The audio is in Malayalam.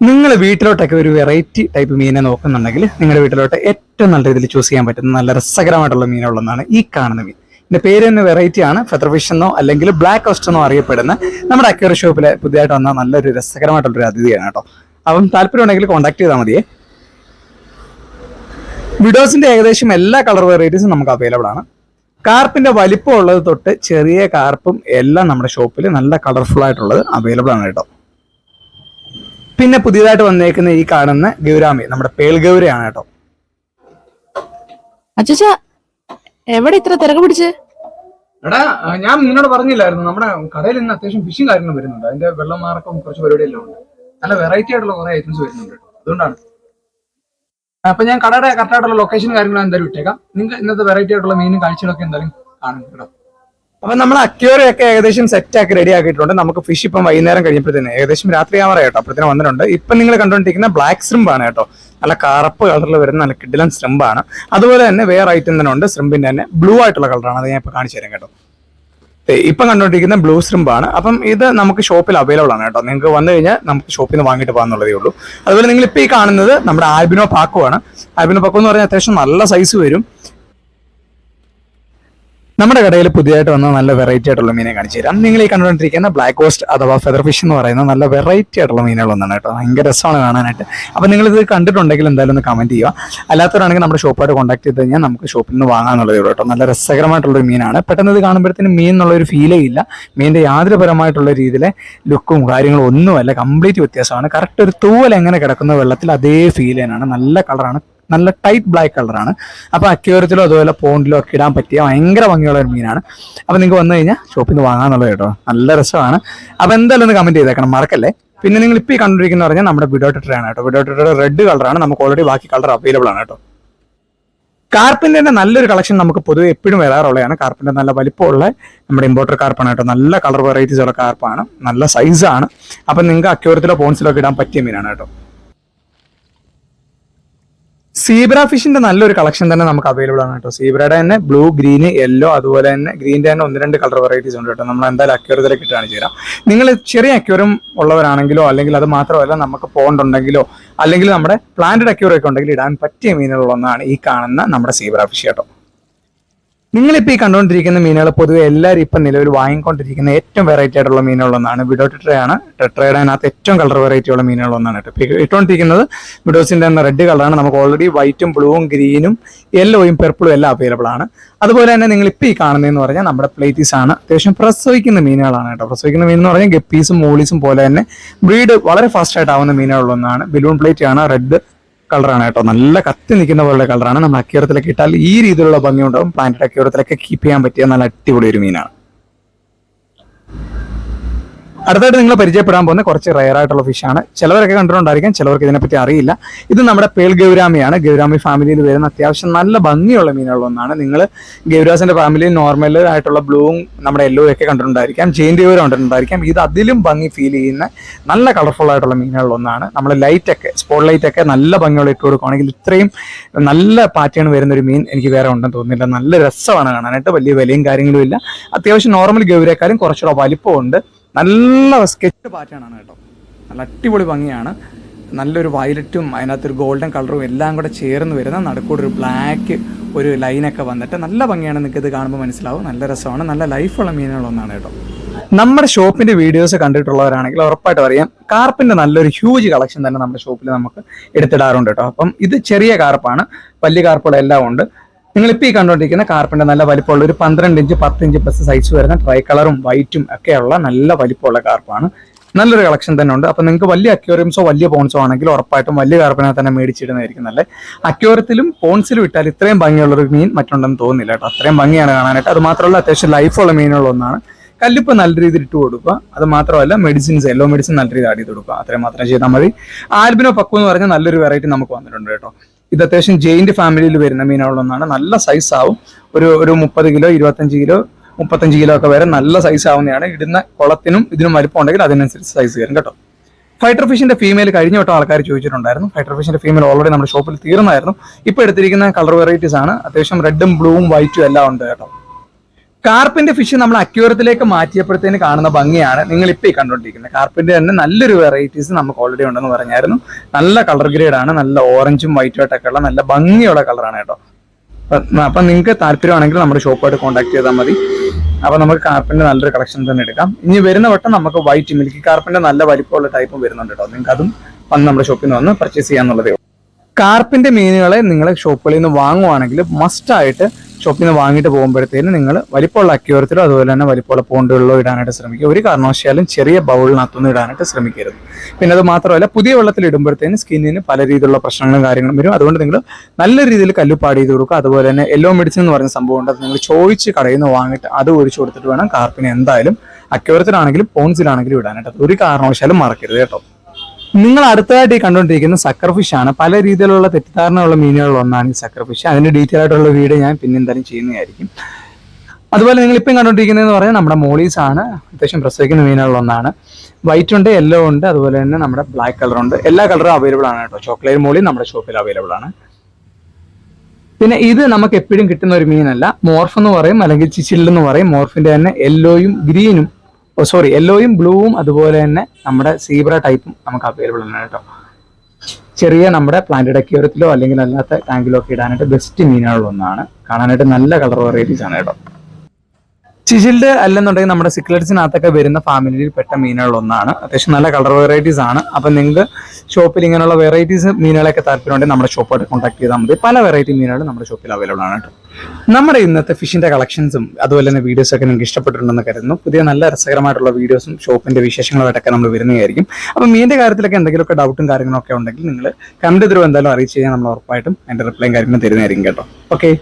നിങ്ങൾ വീട്ടിലോട്ടൊക്കെ ഒരു വെറൈറ്റി ടൈപ്പ് മീനെ നോക്കുന്നുണ്ടെങ്കിൽ നിങ്ങളുടെ വീട്ടിലോട്ട് ഏറ്റവും നല്ല രീതിയിൽ ചൂസ് ചെയ്യാൻ പറ്റുന്ന നല്ല രസകരമായിട്ടുള്ള മീനുള്ളതാണ് ഈ കാണുന്ന മീൻ. ഇതിന്റെ പേര് തന്നെ വെറൈറ്റി ആണ്. ഫെദർ ഫിഷ് എന്നോ അല്ലെങ്കിൽ ബ്ലാക്ക് ഓസ്റ്റ് എന്നോ അറിയപ്പെടുന്ന നമ്മുടെ അക്വറി ഷോപ്പിലെ പുതിയതായിട്ട് വന്ന നല്ലൊരു രസകരമായിട്ടുള്ള ഒരു അതിഥിയാണ് കേട്ടോ. അപ്പം താല്പര്യം ഉണ്ടെങ്കിൽ കോൺടാക്ട് ചെയ്താൽ മതിയേ. വിഡോസിന്റെ ഏകദേശം എല്ലാ കളർ വെറൈറ്റീസും നമുക്ക് അവൈലബിൾ ആണ്. കാർപ്പിന്റെ വലിപ്പം ഉള്ളത് തൊട്ട് ചെറിയ കാർപ്പും എല്ലാം നമ്മുടെ ഷോപ്പിൽ നല്ല കളർഫുൾ ആയിട്ടുള്ളത് അവൈലബിൾ ആണ് കേട്ടോ. പിന്നെ പുതിയതായിട്ട് വന്നേക്കുന്ന ഈ കാണുന്ന ഗൗരാമി നമ്മുടെ പേൾ ഗൗരയാണ് കേട്ടോ. അച്ഛാ എവിടെ ഇത്ര തിരക്ക് പിടിച്ച്? എടാ ഞാൻ നിന്നോട് പറഞ്ഞില്ലായിരുന്നു. നമ്മുടെ കടയിൽ നിന്ന് അത്യാവശ്യം ഫിഷിംഗ് കാര്യങ്ങളും വരുന്നുണ്ട്. അതിന്റെ വെള്ളം മാർക്കും കുറച്ച് പരിപാടിയെല്ലാം ഉണ്ട്. നല്ല വെറൈറ്റി ആയിട്ടുള്ള കുറെ ഐറ്റംസ് വരുന്നുണ്ട്. അതുകൊണ്ടാണ്. അപ്പൊ ഞാൻ കടയുടെ കറക്റ്റ് ആയിട്ടുള്ള ലൊക്കേഷൻ കാര്യങ്ങളും എന്തായാലും ഇട്ടേക്കാം. നിങ്ങൾക്ക് ഇന്നത്തെ വെറൈറ്റി ആയിട്ടുള്ള മീനും കാഴ്ചകളൊക്കെ എന്തായാലും കാണും കേട്ടോ. അപ്പൊ നമ്മൾ അക്യൂറി ഒക്കെ ഏകദേശം സെറ്റ് ആക്കി റെഡി ആക്കിയിട്ടുണ്ട്. നമുക്ക് ഫിഷ് ഇപ്പം വൈകുന്നേരം കഴിഞ്ഞപ്പോഴത്തേന് ഏകദേശം രാത്രി ആവാറ കേട്ടോ. അപ്പോഴത്തേനും വന്നിട്ടുണ്ട്. ഇപ്പം നിങ്ങൾ കണ്ടുകൊണ്ടിരിക്കുന്ന ബ്ലാക്ക് ശ്രിമ്പ് ആണ് കേട്ടോ. നല്ല കറുപ്പ് കളറിൽ വരുന്ന നല്ല കിഡിലൻ ശ്രിമ്പ് ആണ്. അതുപോലെ തന്നെ വേറെ ഐറ്റം തന്നെ ഉണ്ട്. ശ്രിമ്പിന്റെ തന്നെ ബ്ലൂ ആയിട്ടുള്ള കളറാണ് അത് ഞാൻ ഇപ്പൊ കാണിച്ചു തരാം കേട്ടോ. ഇപ്പം കണ്ടുകൊണ്ടിരിക്കുന്ന ബ്ലൂ ശ്രിമ്പ് ആണ്. അപ്പം ഇത് നമുക്ക് ഷോപ്പിൽ അവൈലബിൾ ആണ് കേട്ടോ. നിങ്ങൾക്ക് വന്നു കഴിഞ്ഞാൽ നമുക്ക് ഷോപ്പിൽ നിന്ന് വാങ്ങിയിട്ട് പോകാന്നുള്ളതേ ഉള്ളൂ. അതുപോലെ നിങ്ങൾ ഇപ്പോൾ ഈ കാണുന്നത് നമ്മുടെ ആൽബിനോ പാക്കോ ആണ്. ആൽബിനോ പാക്കോ എന്ന് പറഞ്ഞാൽ അത്യാവശ്യം നല്ല സൈസ് വരും. നമ്മുടെ കടയിൽ പുതിയതായിട്ട് വന്ന നല്ല വെറൈറ്റി ആയിട്ടുള്ള മീനെ കാണിച്ചു തരാം. നിങ്ങൾ ഈ കണ്ടുകൊണ്ടിരിക്കുന്ന ബ്ലാക്ക് കോസ്റ്റ് അഥവാ ഫെദർ ഫിഷ് എന്ന് പറയുന്ന നല്ല വെറൈറ്റി ആയിട്ടുള്ള മീനുകളൊന്നാണ് കേട്ടോ. ഭയങ്കര രസമാണ് കാണാനായിട്ട്. അപ്പോൾ നിങ്ങൾ ഇത് കണ്ടിട്ടുണ്ടെങ്കിൽ എന്തായാലും ഒന്ന് കമന്റ് ചെയ്യുക. അല്ലാത്തവരാണെങ്കിൽ നമ്മുടെ ഷോപ്പായിട്ട് കോൺടാക്ട് ചെയ്ത് കഴിഞ്ഞാൽ നമുക്ക് ഷോപ്പിൽ നിന്ന് വാങ്ങാന്നുള്ളതേ ഉള്ളൂ കേട്ടോ. നല്ല രസകരമായിട്ടുള്ളൊരു മീനാണ്. പെട്ടെന്ന് ഇത് കാണുമ്പോഴത്തേനും മീൻ എന്നുള്ള ഒരു ഫീലേ ഇല്ല. മീനിന്റെ യാതൊരുപരമായിട്ടുള്ള രീതിയിലെ ലുക്കും കാര്യങ്ങളും ഒന്നുമല്ല. കംപ്ലീറ്റ് വ്യത്യാസമാണ്. കറക്റ്റ് ഒരു തൂവൽ എങ്ങനെ കിടക്കുന്ന വെള്ളത്തിൽ അതേ ഫീൽ തന്നെയാണ്. നല്ല കളറാണ് നല്ല ടൈറ്റ് ബ്ലാക്ക് കളറാണ് അപ്പോൾ അക്യൂറത്തിലോ അതുപോലെ പോണ്ടിലോ ഒക്കെ ഇടാൻ പറ്റിയ ഭയങ്കര ഭംഗിയുള്ള ഒരു മീനാണ്. അപ്പോൾ നിങ്ങൾക്ക് വന്നു കഴിഞ്ഞാൽ ഷോപ്പിൽ നിന്ന് വാങ്ങാന്നുള്ളത് കേട്ടോ. നല്ല രസമാണ്. അപ്പോൾ എന്തായാലും ഒന്ന് കമന്റ് ചെയ്തേക്കണം മറക്കല്ലേ? പിന്നെ നിങ്ങൾ ഇപ്പോൾ ഈ കണ്ടുപിടിക്കുന്ന പറഞ്ഞാൽ നമ്മുടെ വിഡോട്ടർ ആണ് കേട്ടോ. വിഡോട്ടർ റെഡ് കളറാണ് നമുക്ക് ഓൾറെഡി ബാക്കി കളർ അവൈലബിൾ ആണ് കേട്ടോ. കാർപ്പിന്റെ നല്ലൊരു കളക്ഷൻ നമുക്ക് പൊതുവെ എപ്പോഴും വരാറുള്ളതാണ്. കാർപ്പിന്റെ നല്ല വലിപ്പമുള്ള നമ്മുടെ ഇമ്പോർട്ടർ കാർപ്പാണ് കേട്ടോ. നല്ല കളർ വെറൈറ്റീസ് ഉള്ള കാർപ്പാണ് നല്ല സൈസാണ് അപ്പം നിങ്ങൾക്ക് അക്യൂരത്തിലോ പോൺസിലോ ഒക്കെ ഇടാൻ പറ്റിയ മീനാണ് കേട്ടോ. സീബ്ര ഫിഷിന്റെ നല്ലൊരു കളക്ഷൻ തന്നെ നമുക്ക് അവൈലബിൾ ആണ് കേട്ടോ. സീബ്രയുടെ തന്നെ ബ്ലൂ ഗ്രീന് യെല്ലോ അതുപോലെ തന്നെ ഗ്രീന്റെ തന്നെ ഒന്ന് രണ്ട് കളർ വെറൈറ്റീസ് ഉണ്ട് കേട്ടോ. നമ്മൾ എന്തായാലും അക്യൂരത്തിലേക്ക് ഇട്ടാണ് ചെയ്യാം നിങ്ങൾ ചെറിയ അക്യൂരം ഉള്ളവരാണെങ്കിലോ അല്ലെങ്കിൽ അത് മാത്രമല്ല നമുക്ക് പോണ്ടുണ്ടെങ്കിലോ അല്ലെങ്കിൽ നമ്മുടെ പ്ലാന്റഡ് അക്യൂറൊക്കെ ഉണ്ടെങ്കിൽ ഇടാൻ പറ്റിയ മീനുകളൊന്നാണ് ഈ കാണുന്ന നമ്മുടെ സീബ്ര ഫിഷ് കേട്ടോ. നിങ്ങളിപ്പോൾ ഈ കണ്ടുകൊണ്ടിരിക്കുന്ന മീനുകൾ പൊതുവെ എല്ലാവരും ഇപ്പം നിലവിൽ വാങ്ങിക്കൊണ്ടിരിക്കുന്ന ഏറ്റവും വെറൈറ്റി ആയിട്ടുള്ള മീനുകളൊന്നാണ് വിഡോ ടെട്രയാണ് ടെട്രയുടെ അതിനകത്ത് ഏറ്റവും കളർ വെറൈറ്റി ഉള്ള മീനുകളൊന്നാണ് ഇട്ടുകൊണ്ടിരിക്കുന്നത് വിഡോസിന്റെ തന്നെ റെഡ് കളറാണ് നമുക്ക് ഓൾറെഡി വൈറ്റും ബ്ലൂവും ഗ്രീനും യെല്ലോയും പെർപ്പിളും എല്ലാം അവൈലബിൾ ആണ്. അതുപോലെ തന്നെ നിങ്ങൾ ഇപ്പോൾ ഈ കാണുന്നതെന്ന് പറഞ്ഞാൽ നമ്മുടെ പ്ലേറ്റീസ് ആണ്. അത്യാവശ്യം പ്രസവിക്കുന്ന മീനുകളാണ് കേട്ടോ. പ്രസവിക്കുന്ന മീൻ എന്ന് പറഞ്ഞാൽ ഗപ്പീസും മൂളീസും പോലെ തന്നെ ബ്രീഡ് വളരെ ഫാസ്റ്റ് ആയിട്ട് ആവുന്ന മീനുകളൊന്നാണ് ബലൂൺ പ്ലേറ്റ് ആണ് റെഡ് കളറാണ് കേട്ടോ. നല്ല കത്തി നിൽക്കുന്ന പോലുള്ള കളറാണ് നമ്മൾ അക്യൂറത്തിലൊക്കെ ഇട്ടാൽ ഈ രീതിയിലുള്ള ഭംഗി ഉണ്ടാവും പ്ലാന്റഡ് അക്യൂറത്തിലൊക്കെ കീപ്പ് ചെയ്യാൻ പറ്റിയ നല്ല അടിപൊളി ഒരു മീനാണ്. അടുത്തായിട്ട് നിങ്ങൾ പരിചയപ്പെടാൻ പോകുന്ന കുറച്ച് റയർ ആയിട്ടുള്ള ഫിഷാണ് ചിലവരൊക്കെ കണ്ടിട്ടുണ്ടായിരിക്കാം ചിലവർക്ക് ഇതിനെപ്പറ്റി അറിയില്ല. ഇത് നമ്മുടെ പേൾ ഗൗരാമിയാണ്. ഗൗരാമി ഫാമിലിയിൽ വരുന്ന അത്യാവശ്യം നല്ല ഭംഗിയുള്ള മീനുള്ള മീനുകളൊന്നാണ് നിങ്ങൾ ഗൗരാസിന്റെ ഫാമിലിയിൽ നോർമൽ ആയിട്ടുള്ള ബ്ലൂവും നമ്മുടെ യെല്ലോ ഒക്കെ കണ്ടിട്ടുണ്ടായിരിക്കാം. ജെയിൻ ഗൗരം കണ്ടിട്ടുണ്ടായിരിക്കാം. ഇത് അതിലും ഭംഗി ഫീൽ ചെയ്യുന്ന നല്ല കളർഫുൾ ആയിട്ടുള്ള മീനുകളിലൊന്നാണ് നമ്മൾ ലൈറ്റ് ഒക്കെ സ്പോട്ട് ലൈറ്റ് ഒക്കെ നല്ല ഭംഗിയുള്ള ഇട്ട് കൊടുക്കുകയാണെങ്കിൽ ഇത്രയും നല്ല പാറ്റേൺ വരുന്ന ഒരു മീൻ എനിക്ക് വേറെ ഉണ്ടെന്ന് തോന്നുന്നില്ല. നല്ല രസമാണ് കാണാനായിട്ട്. വലിയ വിലയും കാര്യങ്ങളും ഇല്ല. അത്യാവശ്യം നോർമൽ ഗൗരേക്കാളും കുറച്ചുകൂടെ വലിപ്പമുണ്ട്. നല്ല സ്കെച്ച് പാറ്റേണാണ് കേട്ടോ. നല്ല അടിപൊളി ഭംഗിയാണ്. നല്ലൊരു വയലറ്റും അതിനകത്തൊരു ഗോൾഡൻ കളറും എല്ലാം കൂടെ ചേർന്ന് വരുന്ന നടുക്കൂടെ ഒരു ബ്ലാക്ക് ഒരു ലൈനൊക്കെ വന്നിട്ട് നല്ല ഭംഗിയാണ് നിങ്ങൾക്ക് ഇത് കാണുമ്പോൾ മനസ്സിലാവും. നല്ല രസമാണ്. നല്ല ലൈഫുള്ള മീനുകളൊന്നാണ് കേട്ടോ. നമ്മുടെ ഷോപ്പിന്റെ വീഡിയോസ് കണ്ടിട്ടുള്ളവരാണെങ്കിൽ ഉറപ്പായിട്ട് അറിയാം കാർപ്പിന്റെ നല്ലൊരു ഹ്യൂജ് കളക്ഷൻ തന്നെ നമ്മുടെ ഷോപ്പിൽ നമുക്ക് എടുത്തിടാറുണ്ട് കേട്ടോ. അപ്പം ഇത് ചെറിയ കാർപ്പാണ്. വലിയ കാർപ്പുകളെല്ലാം ഉണ്ട്. നിങ്ങളിപ്പോൾ ഈ കണ്ടുകൊണ്ടിരിക്കുന്ന കാർപ്പിന്റെ നല്ല വലിപ്പമുള്ള ഒരു പന്ത്രണ്ട് ഇഞ്ച് പത്ത് ഇഞ്ച് പ്ലസ് സൈസ് വരുന്ന ട്രൈ കളറും വൈറ്റും ഒക്കെയുള്ള നല്ല വലിപ്പമുള്ള കാർപ്പാണ് നല്ലൊരു കളക്ഷൻ തന്നെ ഉണ്ട്. അപ്പം നിങ്ങൾക്ക് വലിയ അക്യോറിയംസോ വലിയ പോൺസോ ആണെങ്കിൽ ഉറപ്പായിട്ടും വലിയ കാർപ്പിനെ തന്നെ മേടിച്ചിടുന്നതായിരിക്കും നല്ല അക്വേറിയത്തിലും പോൺസിലും ഇട്ടാൽ ഇത്രയും ഭംഗിയുള്ളൊരു മീൻ മറ്റുണ്ടെന്ന് തോന്നുന്നില്ല കേട്ടോ. അത്രയും ഭംഗിയാണ് കാണാനായിട്ട്. അത് മാത്രമല്ല അത്യാവശ്യം ലൈഫുള്ള മീനുകളൊന്നാണ് കല്ലിപ്പ് നല്ല രീതിയിൽ ഇട്ട് കൊടുക്കുക. അത് മാത്രമല്ല മെഡിസിൻസ് എല്ലോ മെഡിസിൻ നല്ല രീതിയിൽ ആഡ് ചെയ്ത് കൊടുക്കുക. അത്രയും മാത്രം ചെയ്താൽ മതി. ആൽബിനോ പക്കു എന്ന് പറഞ്ഞാൽ നല്ലൊരു വെറൈറ്റി നമുക്ക് വന്നിട്ടുണ്ട് കേട്ടോ. ഇത് അത്യാവശ്യം ജെയിന്റ് ഫാമിലിയിൽ വരുന്ന മീനുകളൊന്നാണ്. നല്ല സൈസ് ആവും. ഒരു ഒരു മുപ്പത് കിലോ ഇരുപത്തഞ്ച് കിലോ മുപ്പത്തഞ്ച് കിലോ ഒക്കെ വരെ നല്ല സൈസ് ആവുന്നതാണ്. ഇടുന്ന കുളത്തിനും ഇതിനും വലിപ്പം ഉണ്ടെങ്കിൽ അതിനനുസരിച്ച് സൈസ് വരും കേട്ടോ. ഫൈറ്റർ ഫിഷിന്റെ ഫീമെയിൽ കഴിഞ്ഞ വട്ടം ആൾക്കാർ ചോദിച്ചിട്ടുണ്ടായിരുന്നു. ഫൈറ്റർ ഫിഷിന്റെ ഫീമെയിൽ ഓൾറെഡി നമ്മുടെ ഷോപ്പിൽ തീർന്നായിരുന്നു. ഇപ്പോൾ എടുത്തിരിക്കുന്ന കളർ വെറൈറ്റീസ് ആണ്. അത്യാവശ്യം റെഡും ബ്ലൂവും വൈറ്റും എല്ലാം ഉണ്ട് കേട്ടോ. കാർപ്പിന്റെ ഫിഷ് നമ്മൾ അക്യൂറത്തിലേക്ക് മാറ്റിയപ്പോഴത്തേന് കാണുന്ന ഭംഗിയാണ്. നിങ്ങൾ ഇപ്പൊ ഈ കണ്ടുകൊണ്ടിരിക്കുന്നത് കാർപ്പിന്റെ തന്നെ നല്ലൊരു വെറൈറ്റീസ് നമുക്ക് ഓൾറെഡി ഉണ്ടെന്ന് പറഞ്ഞായിരുന്നു. നല്ല കളർ ഗ്രേഡ് ആണ് നല്ല ഓറഞ്ചും വൈറ്റും ആയിട്ടൊക്കെ ഉള്ള നല്ല ഭംഗിയുള്ള കളറാണ് കേട്ടോ. അപ്പൊ നിങ്ങൾക്ക് താല്പര്യമാണെങ്കിൽ നമ്മുടെ ഷോപ്പായിട്ട് കോൺടാക്ട് ചെയ്താൽ മതി. അപ്പൊ നമുക്ക് കാർപ്പിന്റെ നല്ലൊരു കളക്ഷൻ തന്നെ എടുക്കാം. ഇനി വരുന്ന വട്ടം നമുക്ക് വൈറ്റ് മിൽക്കി കാർപ്പിന്റെ നല്ല വലിപ്പമുള്ള ടൈപ്പും വരുന്നുണ്ട് കേട്ടോ. നിങ്ങൾക്ക് അതും വന്ന് നമ്മുടെ ഷോപ്പിൽ നിന്ന് വന്ന് പർച്ചേസ് ചെയ്യാന്നുള്ളതേ കാർപ്പിന്റെ മീനുകളെ നിങ്ങൾ ഷോപ്പുകളിൽ നിന്ന് വാങ്ങുവാണെങ്കിൽ മസ്റ്റായിട്ട് ഷോപ്പിൽ നിന്ന് വാങ്ങിയിട്ട് പോകുമ്പോഴത്തേന് നിങ്ങൾ വലിപ്പമുള്ള അക്യൂരത്തിലോ അതുപോലെ തന്നെ വലിപ്പമുള്ള പോണ്ടുകളിലോ ഇടാനായിട്ട് ശ്രമിക്കുക. ഒരു കാരണവശാലും ചെറിയ ബൗളിനകത്തൊന്നും ഇടാനായിട്ട് ശ്രമിക്കരുത്. പിന്നെ അത് മാത്രമല്ല പുതിയ വെള്ളത്തിൽ ഇടുമ്പോഴത്തേന് സ്കിന്നിന് പല രീതിയിലുള്ള പ്രശ്നങ്ങളും കാര്യങ്ങളും വരും. അതുകൊണ്ട് നിങ്ങൾ നല്ല രീതിയിൽ കല്ലുപ്പാട് ചെയ്ത് കൊടുക്കുക. അതുപോലെ തന്നെ എല്ലോ മെഡിസിൻ എന്ന് പറയുന്ന സംഭവം ഉണ്ട്. അത് നിങ്ങൾ ചോദിച്ച് കടയിൽ നിന്ന് വാങ്ങിയിട്ട് അത് ഒഴിച്ചു കൊടുത്തിട്ട് വേണം കാർപ്പിനെ എന്തായാലും അക്യൂരത്തിലാണെങ്കിലും പോൺസിലാണെങ്കിലും ഇടാനായിട്ട്. ഒരു കാരണവശാലും മറക്കരുത് കേട്ടോ. നിങ്ങൾ അടുത്തതായിട്ട് ഈ കണ്ടുകൊണ്ടിരിക്കുന്ന സക്കർ ഫിഷ് ആണ്. പല രീതിയിലുള്ള തെറ്റിദ്ധാരണയുള്ള മീനുകളിൽ ഒന്നാണ് ഈ സക്കർ ഫിഷ് അതിന്റെ ഡീറ്റെയിൽ ആയിട്ടുള്ള വീഡിയോ ഞാൻ പിന്നെ എന്തായാലും ചെയ്യുന്നതായിരിക്കും. അതുപോലെ നിങ്ങൾ ഇപ്പം കണ്ടുകൊണ്ടിരിക്കുന്നതെന്ന് പറഞ്ഞാൽ നമ്മുടെ മോളീസ് ആണ്. അത്യാവശ്യം പ്രസവിക്കുന്ന മീനുകളിൽ ഒന്നാണ്. വൈറ്റ് ഉണ്ട് യെല്ലോ ഉണ്ട് അതുപോലെ തന്നെ നമ്മുടെ ബ്ലാക്ക് കളർ ഉണ്ട്. എല്ലാ കളറും അവൈലബിൾ ആണ് കേട്ടോ. ചോക്ലേറ്റ് മോളി നമ്മുടെ ഷോപ്പിൽ അവൈലബിൾ ആണ്. പിന്നെ ഇത് നമുക്ക് എപ്പോഴും കിട്ടുന്ന ഒരു മീനല്ല. മോർഫ് എന്ന് പറയും അല്ലെങ്കിൽ ചിച്ചിൽ എന്ന് പറയും. മോർഫിന്റെ തന്നെ യെല്ലോയും ഗ്രീനും സോറി യെല്ലോയും ബ്ലൂവും അതുപോലെ തന്നെ നമ്മുടെ സീബ്ര ടൈപ്പും നമുക്ക് അവൈലബിൾ ആണ് കേട്ടോ. ചെറിയ നമ്മുടെ പ്ലാന്റഡ് അക്യൂരത്തിലോ അല്ലെങ്കിൽ അല്ലാത്ത ടാങ്കിലോ ഒക്കെ ഇടാനായിട്ട് ബെസ്റ്റ് മീനുകളിൽ ഒന്നാണ്. കാണാനായിട്ട് നല്ല കളർ വെറൈറ്റീസ് ആണ് കേട്ടോ. ചിച്ചിൽഡ് അല്ലെന്നുണ്ടെങ്കിൽ നമ്മുടെ സിക്ലറ്റ്സിനകത്തൊക്കെ വരുന്ന ഫാമിലിയിൽ പെട്ട മീനുകൾ ഒന്നാണ്. അത്യാവശ്യം നല്ല കളർ വെറൈറ്റീസ് ആണ്. അപ്പം നിങ്ങൾക്ക് ഷോപ്പിൽ ഇങ്ങനെയുള്ള വെറൈറ്റീസ് മീനുകളൊക്കെ താല്പര്യമുണ്ടെങ്കിൽ നമ്മുടെ ഷോപ്പായിട്ട് കോൺടാക്ട് ചെയ്താൽ മതി. പല വെറൈറ്റി മീനുകൾ നമ്മുടെ ഷോപ്പിൽ അവൈലബിൾ ആണ് കേട്ടോ. നമ്മുടെ ഇന്നത്തെ ഫിഷിന്റെ കളക്ഷൻസും അതുപോലെ തന്നെ വീഡിയോസൊക്കെ നിങ്ങൾക്ക് ഇഷ്ടപ്പെട്ടിട്ടുണ്ടെന്ന് കരുതുന്നു. പുതിയ നല്ല രസകരമായിട്ടുള്ള വീഡിയോസും ഷോപ്പിന്റെ വിശേഷങ്ങളുമായിട്ടൊക്കെ നമ്മൾ വരുന്നതായിരിക്കും. അപ്പം മീനിന്റെ കാര്യത്തിലൊക്കെ എന്തെങ്കിലുമൊക്കെ ഡൗട്ടും കാര്യങ്ങളൊക്കെ ഉണ്ടെങ്കിൽ നിങ്ങൾ കമന്റ് ത്രൂ എന്തായാലും അറിയിച്ച് കഴിഞ്ഞാൽ നമ്മൾ ഉറപ്പായിട്ടും അതിന്റെ റിപ്ലൈയും കാര്യങ്ങളും തരുന്നതായിരിക്കും കേട്ടോ. ഓക്കെ